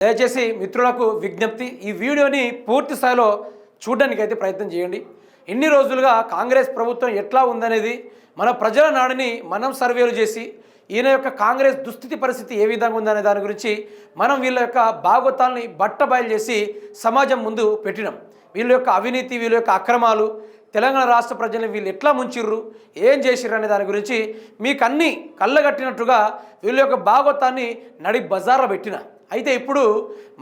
దయచేసి మిత్రులకు విజ్ఞప్తి ఈ వీడియోని పూర్తి స్థాయిలో చూడడానికి అయితే ప్రయత్నం చేయండి. ఎన్ని రోజులుగా కాంగ్రెస్ ప్రభుత్వం ఎట్లా ఉందనేది మన ప్రజల నాడిని మనం సర్వేలు చేసి ఈయన యొక్క కాంగ్రెస్ దుస్థితి పరిస్థితి ఏ విధంగా ఉందనే దాని గురించి మనం వీళ్ళ యొక్క భాగవతాల్ని బట్టబయలు చేసి సమాజం ముందు పెట్టినాం. వీళ్ళ యొక్క అవినీతి వీళ్ళ యొక్క అక్రమాలు తెలంగాణ రాష్ట్ర ప్రజల్ని వీళ్ళు ఎట్లా ముంచిర్రు ఏం చేసిర్రు అనే దాని గురించి మీకు అన్నీ కళ్ళగట్టినట్టుగా వీళ్ళ యొక్క భాగవతాన్ని నడి బజార్లో పెట్టిన. అయితే ఇప్పుడు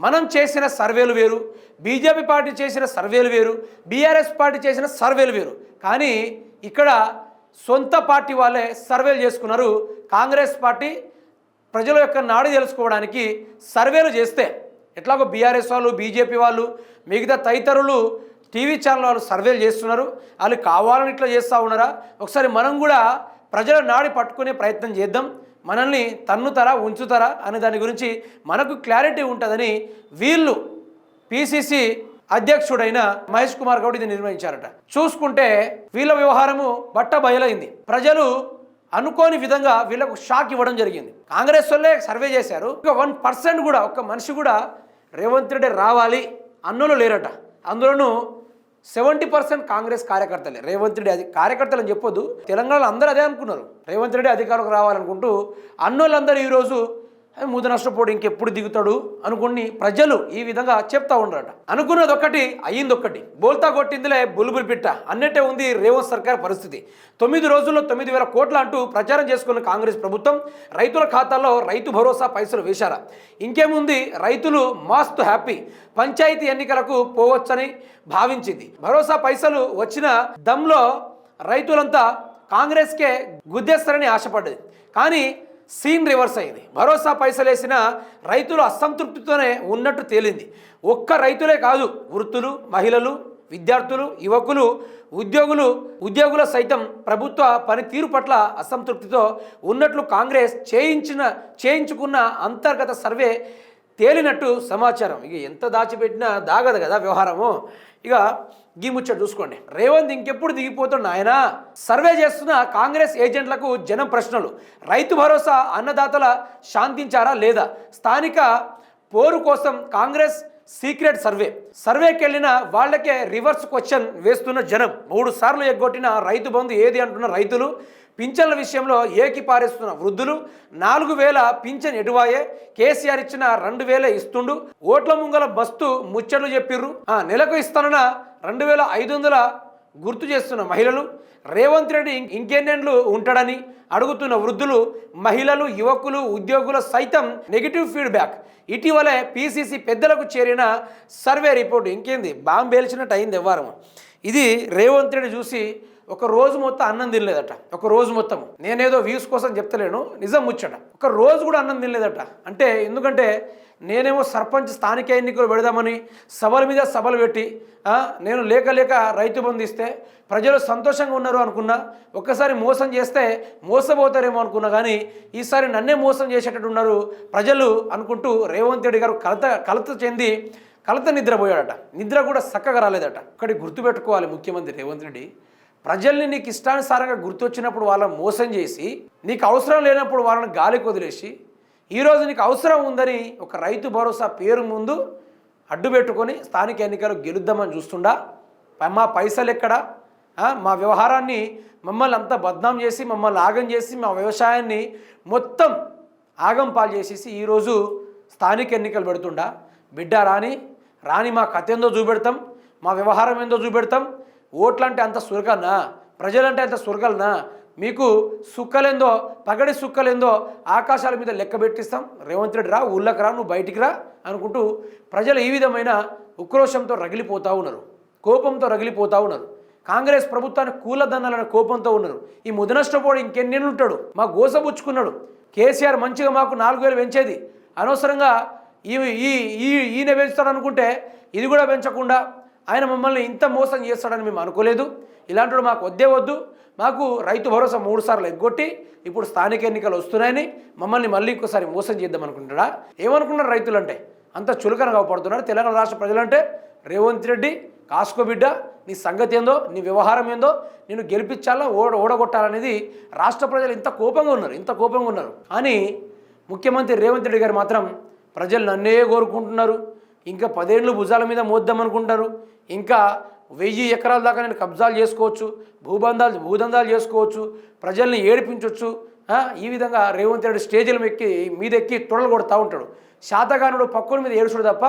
మనం చేసిన సర్వేలు వేరు బీజేపీ పార్టీ చేసిన సర్వేలు వేరు బీఆర్ఎస్ పార్టీ చేసిన సర్వేలు వేరు. కానీ ఇక్కడ సొంత పార్టీ వాళ్ళే సర్వేలు చేసుకున్నారు. కాంగ్రెస్ పార్టీ ప్రజల యొక్క నాడి తెలుసుకోవడానికి సర్వేలు చేస్తే ఎట్లాగో బీఆర్ఎస్ వాళ్ళు బీజేపీ వాళ్ళు మిగతా తదితరులు టీవీ ఛానల్ వాళ్ళు సర్వేలు చేస్తున్నారు. వాళ్ళు కావాలని ఇట్లా చేస్తూ ఉన్నారా? ఒకసారి మనం కూడా ప్రజల నాడి పట్టుకునే ప్రయత్నం చేద్దాం. మనల్ని తన్నుతారా ఉంచుతారా అనే దాని గురించి మనకు క్లారిటీ ఉంటుందని వీళ్ళు పిసిసి అధ్యక్షుడైన మహేష్ కుమార్ గౌడ్ ఇది నిర్వహించారట చూసుకుంటే వీళ్ళ వ్యవహారము బట్ట బయలైంది. ప్రజలు అనుకోని విధంగా వీళ్ళకు షాక్ ఇవ్వడం జరిగింది. కాంగ్రెస్ వాళ్ళే సర్వే చేశారు. ఇక వన్ పర్సెంట్ కూడా ఒక్క మనిషి కూడా రేవంత్ రెడ్డి రావాలి అన్నోళ్ళు లేరట. అందులోనూ సెవెంటీ పర్సెంట్ కాంగ్రెస్ కార్యకర్తలే. రేవంత్ రెడ్డి అది కార్యకర్తలు అని చెప్పొద్దు. తెలంగాణలో అందరూ అదే అనుకున్నారు. రేవంత్ రెడ్డి అధికారంలోకి రావాలనుకుంటూ అన్నోళ్ళందరూ ఈరోజు ముద నష్టపోడు ఇంకెప్పుడు దిగుతాడు? అనుకుని ప్రజలు ఈ విధంగా చెప్తా ఉన్నారట అనుకున్నది ఒకటి అయ్యింది ఒక్కటి బోల్తా కొట్టిందిలే బుల్బుల్ పిట్ట. అన్నట్టే ఉంది రేవంత్ సర్కార్ పరిస్థితి. తొమ్మిది రోజుల్లో తొమ్మిది వేల కోట్ల అంటూ ప్రచారం చేసుకున్న కాంగ్రెస్ ప్రభుత్వం రైతుల ఖాతాల్లో రైతు భరోసా పైసలు వేశారా? ఇంకేముంది? రైతులు మస్తు హ్యాపీ. పంచాయతీ ఎన్నికలకు పోవచ్చని భావించింది. భరోసా పైసలు వచ్చిన దమ్లో రైతులంతా కాంగ్రెస్కే గుద్దేస్తారని ఆశపడ్డది. కానీ సీన్ రివర్స్ అయింది. భరోసా పైసలేసిన రైతులు అసంతృప్తితోనే ఉన్నట్టు తేలింది. ఒక్క రైతులే కాదు వృత్తులు మహిళలు విద్యార్థులు యువకులు ఉద్యోగులు ఉద్యోగుల సైతం ప్రభుత్వ పనితీరు పట్ల అసంతృప్తితో ఉన్నట్లు కాంగ్రెస్ చేయించిన చేయించుకున్న అంతర్గత సర్వే తేలినట్టు సమాచారం. ఇక ఎంత దాచిపెట్టినా దాగదు కదా వ్యవహారము. ఇక గీ ముచ్చట చూసుకోండి. రేవంత్ ఇంకెప్పుడు దిగిపోతున్న ఆయన సర్వే చేస్తున్న కాంగ్రెస్ ఏజెంట్లకు జనం ప్రశ్నలు. రైతు భరోసా అన్నదాతల శాంతించారా లేదా? స్థానిక పోరు కోసం కాంగ్రెస్ సీక్రెట్ సర్వే. సర్వేకి వెళ్ళిన వాళ్ళకే రివర్స్ క్వశ్చన్ వేస్తున్న జనం. మూడు సార్లు ఎగ్గొట్టిన రైతు బంధు ఏది అంటున్న రైతులు? పింఛన్ల విషయంలో ఏకి పారేస్తున్న వృద్ధులు నాలుగు వేల పింఛన్ ఎటువాయే కేసీఆర్ ఇచ్చిన రెండు వేల ఇస్తుండు ఓట్ల ముంగల బస్తు ముచ్చట్లు చెప్పిర్రు. ఆ, నెలకు ఇస్తానన్న రెండు వేల ఐదు వందల గుర్తు చేస్తున్న మహిళలు రేవంత్ రెడ్డి ఇంకెన్నేళ్ళు ఉంటాడని అడుగుతున్న వృద్ధులు మహిళలు యువకులు ఉద్యోగుల సైతం నెగిటివ్ ఫీడ్బ్యాక్. ఇటీవలే పీసీసీ పెద్దలకు చేరిన సర్వే రిపోర్ట్ ఇంకేంది? బాంబేల్చినట్టు అయింది వ్యవహారం ఇది రేవంత్ రెడ్డి చూసి ఒక రోజు మొత్తం అన్నం తినలేదట. ఒక రోజు మొత్తం నేనేదో వ్యూస్ కోసం చెప్తలేను. నిజం ముచ్చట. ఒక రోజు కూడా అన్నం తినలేదట. అంటే ఎందుకంటే నేనేమో సర్పంచ్ స్థానిక ఎన్నికలు పెడదామని సభల మీద సభలు పెట్టి నేను లేక లేక రైతు బంధు ఇస్తే ప్రజలు సంతోషంగా ఉన్నారు అనుకున్నా ఒక్కసారి మోసం చేస్తే మోసపోతారేమో అనుకున్నా కానీ ఈసారి నన్నే మోసం చేసేటట్టు ఉన్నారు ప్రజలు అనుకుంటూ రేవంత్ రెడ్డి గారు కలత కలత చెంది కలత నిద్రపోయాడట. నిద్ర కూడా చక్కగా రాలేదట. ఒకటి గుర్తుపెట్టుకోవాలి ముఖ్యమంత్రి రేవంత్ రెడ్డి. ప్రజల్ని నీకు ఇష్టానుసారంగా గుర్తొచ్చినప్పుడు వాళ్ళని మోసం చేసి నీకు అవసరం లేనప్పుడు వాళ్ళని గాలికి వదిలేసి ఈరోజు నీకు అవసరం ఉందని ఒక రైతు భరోసా పేరు ముందు అడ్డు పెట్టుకొని స్థానిక ఎన్నికలు గెలుద్దామని చూస్తుండా? మా పైసలు ఎక్కడ? మా వ్యవహారాన్ని మమ్మల్ని అంతా బద్నాం చేసి మమ్మల్ని ఆగం చేసి మా వ్యవసాయాన్ని మొత్తం ఆగం పాలు చేసేసి ఈరోజు స్థానిక ఎన్నికలు పెడుతుండా? బిడ్డ రాని రాని మా కథ ఏందో చూపెడతాం మా వ్యవహారం ఏందో చూపెడతాం ఓట్లంటే అంత సురగనా? ప్రజలంటే అంత సురగలనా? మీకు సుక్కలేందో పగడి సుక్కలేందో ఆకాశాల మీద లెక్క పెట్టిస్తాం. రేవంత్ రెడ్డి రా ఊళ్ళకి రా నువ్వు బయటికి రా అనుకుంటూ ప్రజలు ఈ విధమైన ఉక్రోషంతో రగిలిపోతూ ఉన్నారు. కోపంతో రగిలిపోతూ ఉన్నారు. కాంగ్రెస్ ప్రభుత్వాన్ని కూలదన్నాలనే కోపంతో ఉన్నారు. ఈ ముదనష్టపోడు ఇంకెన్ని ఉంటాడు? మా గోసబుచ్చుకున్నాడు కేసీఆర్ మంచిగా మాకు నాలుగు వేలు పెంచేది. అనవసరంగా ఈ ఈ ఈ ఈయన పెంచుతాడు అనుకుంటే ఇది కూడా పెంచకుండా ఆయన మమ్మల్ని ఇంత మోసం చేస్తాడని మేము అనుకోలేదు. ఇలాంటి మాకు వద్దే వద్దు. మాకు రైతు భరోసా మూడు సార్లు ఎగ్గొట్టి ఇప్పుడు స్థానిక ఎన్నికలు వస్తున్నాయని మమ్మల్ని మళ్ళీ ఇంకోసారి మోసం చేద్దాం అనుకుంటాడా ఏమనుకున్నారు రైతులు అంటే అంత చులకన కాపాడుతున్నారు తెలంగాణ రాష్ట్ర ప్రజలంటే. రేవంత్ రెడ్డి కాసుకో బిడ్డ నీ సంగతి ఏందో నీ వ్యవహారం ఏందో నేను గెలిపించాలా ఓడ ఓడగొట్టాలనేది రాష్ట్ర ప్రజలు ఇంత కోపంగా ఉన్నారు ఇంత కోపంగా ఉన్నారు. అని ముఖ్యమంత్రి రేవంత్ రెడ్డి గారు మాత్రం ప్రజలు నన్నే కోరుకుంటున్నారు. ఇంకా పదేళ్ళు భుజాల మీద మోద్దామనుకుంటారు. ఇంకా వెయ్యి ఎకరాల దాకా నేను కబ్జాలు చేసుకోవచ్చు భూబంధాలు భూదందాలు చేసుకోవచ్చు ప్రజల్ని ఏడిపించవచ్చు ఈ విధంగా రేవంత్ రెడ్డి స్టేజీల ఎక్కి మీద ఎక్కి తొడలు కొడతా ఉంటాడు. శాతగానుడు పక్కుల మీద ఏడుచుడు తప్ప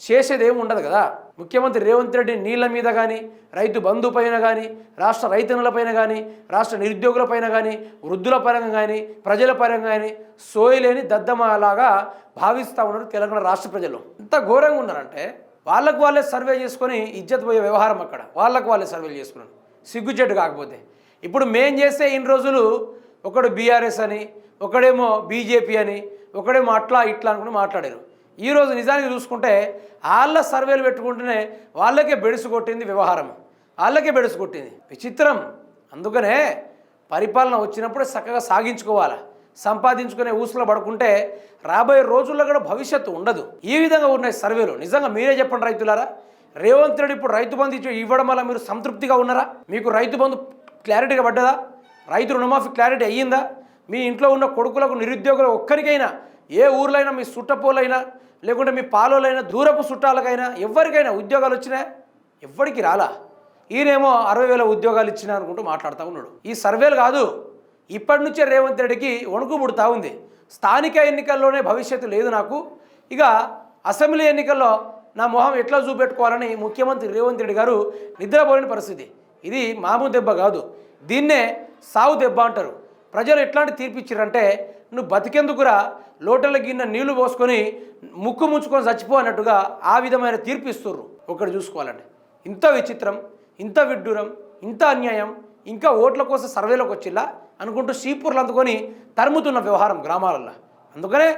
చేసేది ఏమి ఉండదు కదా. ముఖ్యమంత్రి రేవంత్ రెడ్డి నీళ్ళ మీద కానీ రైతు బంధు పైన కానీ రాష్ట్ర రైతన్నులపైన కానీ రాష్ట్ర నిరుద్యోగులపైన కానీ వృద్ధుల పరంగా కానీ ప్రజల పరంగా కానీ సోయలేని దద్దమలాగా భావిస్తూ ఉన్నారు తెలంగాణ రాష్ట్ర ప్రజలు. ఇంత ఘోరంగా ఉన్నారంటే వాళ్ళకు వాళ్ళే సర్వే చేసుకొని ఇజ్జత్ పోయే వ్యవహారం అక్కడ. వాళ్ళకు వాళ్ళే సర్వేలు చేసుకున్నారు. సిగ్గుచెట్టు కాకపోతే. ఇప్పుడు మేం చేస్తే ఇన్ని రోజులు ఒకడు బీఆర్ఎస్ అని ఒకడేమో బీజేపీ అని ఒకడేమో అట్లా ఇట్లా అనుకుని మాట్లాడారు. ఈరోజు నిజానికి చూసుకుంటే వాళ్ళ సర్వేలు పెట్టుకుంటేనే వాళ్ళకే బెడుసు కొట్టింది వ్యవహారం. వాళ్ళకే బెడుసు కొట్టింది. విచిత్రం. అందుకనే పరిపాలన వచ్చినప్పుడు చక్కగా సాగించుకోవాలి. సంపాదించుకునే ఊసులో పడుకుంటే రాబోయే రోజుల్లో కూడా భవిష్యత్తు ఉండదు. ఈ విధంగా ఉన్నాయి సర్వేలు. నిజంగా మీరే చెప్పండి రైతులారా. రేవంత్ రెడ్డి ఇప్పుడు రైతు బంధు ఇచ్చి ఇవ్వడం వల్ల మీరు సంతృప్తిగా ఉన్నారా? మీకు రైతు బంధు క్లారిటీగా పడ్డదా? రైతు రుణమాఫీ క్లారిటీ అయ్యిందా? మీ ఇంట్లో ఉన్న కొడుకులకు నిరుద్యోగులు ఒక్కరికైనా ఏ ఊర్లైనా మీ సుట్టపోలైనా లేకుంటే మీ పాలోలైనా దూరపు చుట్టాలకైనా ఎవరికైనా ఉద్యోగాలు వచ్చినా ఎవ్వడికి రాలా. ఈయనేమో అరవై వేల ఉద్యోగాలు ఇచ్చినా అనుకుంటూ మాట్లాడుతూ ఉన్నాడు. ఈ సర్వేలు కాదు ఇప్పటి నుంచే రేవంత్ రెడ్డికి వణుకు పుడుతూ ఉంది. స్థానిక ఎన్నికల్లోనే భవిష్యత్తు లేదు నాకు. ఇక అసెంబ్లీ ఎన్నికల్లో నా మొహం ఎట్లా చూపెట్టుకోవాలని ముఖ్యమంత్రి రేవంత్ రెడ్డి గారు నిద్రపోలేని పరిస్థితి. ఇది మామూలు దెబ్బ కాదు. దీన్నే సావు దెబ్బ అంటారు. ప్రజలు ఎట్లాంటి తీర్పు ఇచ్చారంటే నువ్వు బతికెందుకురా? లోటల గిన్నె నీళ్ళు పోసుకొని ముక్కు ముంచుకొని చచ్చిపో అన్నట్టుగా ఆ విధమైన తీర్పు ఇస్తుర్రు. ఒకటి చూసుకోవాలండి. ఇంత విచిత్రం ఇంత విడ్డూరం ఇంత అన్యాయం ఇంకా ఓట్ల కోసం సర్వేలోకి వచ్చిల్లా అనుకుంటూ షీపూర్లు అందుకొని తరుముతున్న వ్యవహారం గ్రామాలలో అందుకనే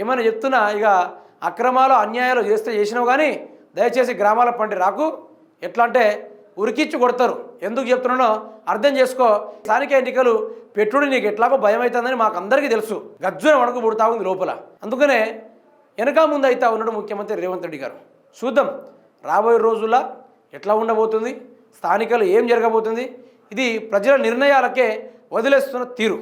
ఏమైనా చెప్తున్నా ఇక అక్రమాలు అన్యాయాలు చేస్తే చేసినావు కానీ దయచేసి గ్రామాల పండి రాకు. ఎట్లా అంటే ఉరికిచ్చి కొడతారు. ఎందుకు చెప్తున్నానో అర్థం చేసుకో. స్థానిక ఎన్నికలు పెట్టుడు నీకు ఎట్లాగో భయం అవుతుందని మాకు అందరికీ తెలుసు. గజ్జున వణుకు పుడతా ఉంది లోపల. అందుకనే వెనక ముందు అయితే ఉన్నాడు ముఖ్యమంత్రి రేవంత్ రెడ్డి గారు. చూద్దాం రాబోయే రోజుల్లో ఎట్లా ఉండబోతుంది స్థానికలు ఏం జరగబోతుంది ఇది ప్రజల నిర్ణయాలకే వదిలేస్తున్న తీరు.